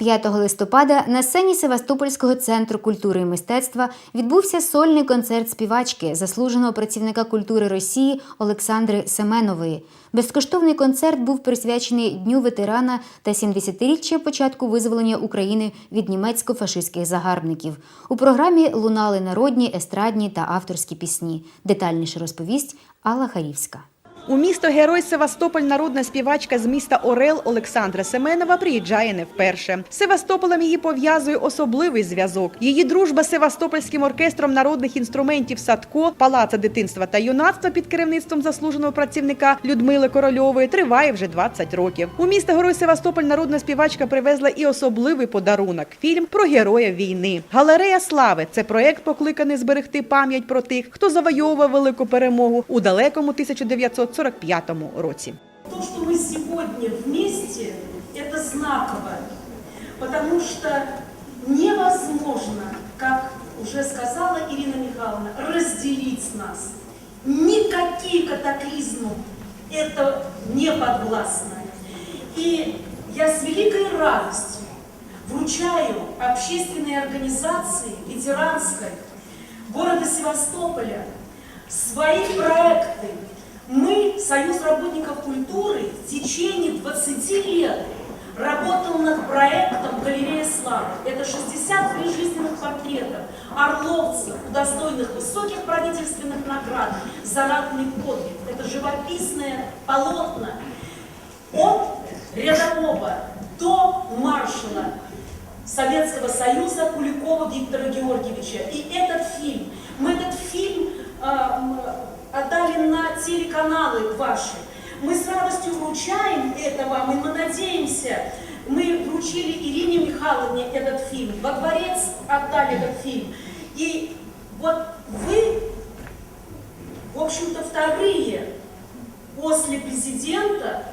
5 листопада на сцені Севастопольського центру культури і мистецтва відбувся сольний концерт співачки, заслуженого працівника культури Росії Олександри Семенової. Безкоштовний концерт був присвячений Дню ветерана та 70-річчя початку визволення України від німецько-фашистських загарбників. У програмі лунали народні, естрадні та авторські пісні. Детальніше розповість Алла Харівська. У місто Герой Севастополь народна співачка з міста Орел Олександра Семенова приїжджає не вперше. З Севастополем її пов'язує особливий зв'язок. Її дружба з Севастопольським оркестром народних інструментів Садко, Палаца дитинства та юнацтва під керівництвом заслуженого працівника Людмили Корольової триває вже 20 років. У місто Герой Севастополь народна співачка привезла і особливий подарунок фільм про героя війни. Галерея слави це проект, покликаний зберегти пам'ять про тих, хто завойовував велику перемогу у далекому 1945 році. То, что мы сегодня вместе, это знаково, потому что невозможно, как уже сказала Ирина Михайловна, разделить нас. Никакие катаклизмы это не подвластно. И я с великой радостью вручаю общественной организации ветеранской города Севастополя свои проекты. Мы, Союз работников культуры, в течение 20 лет работал над проектом «Галерея славы». Это 63 жизненных портретов орловцев, удостоенных высоких правительственных наград за ратный подвиг. Это живописные полотна от рядового до маршала Советского Союза Куликова Виктора Георгиевича. И этот фильм, мы этот фильм отдали на телеканалы ваши. Мы с радостью вручаем это вам, и мы надеемся, мы вручили Ирине Михайловне этот фильм, во дворец отдали этот фильм. И вот вы, в общем-то, вторые после президента,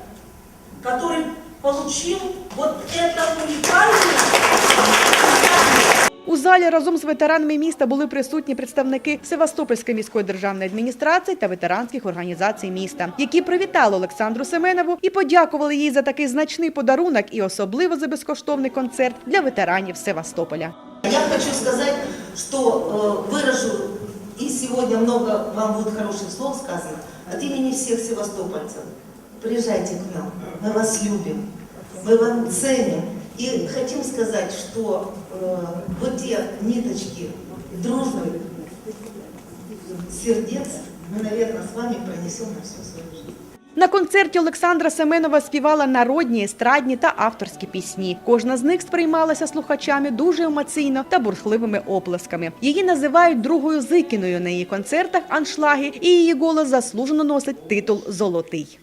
который получил вот это уникальное У залі разом з ветеранами міста були присутні представники Севастопольської міської державної адміністрації та ветеранських організацій міста, які привітали Олександру Семенову і подякували їй за такий значний подарунок і особливо за безкоштовний концерт для ветеранів Севастополя. Я хочу сказать, что э, выражу, и сегодня много вам будет хороших слов сказано, от имени всех севастопольцев. Приезжайте к нам, мы вас любим, мы вам ценим. И хотим сказать, что э, вот те ниточки дружных сердец мы, наверное, с вами пронесем на всю свою жизнь. На концерті Олександра Семенова співала народні, естрадні та авторські пісні. Кожна з них сприймалася слухачами дуже емоційно та бурхливими оплесками. Її називають другою зикіною на її концертах аншлаги, і її голос заслужено носить титул Золотий.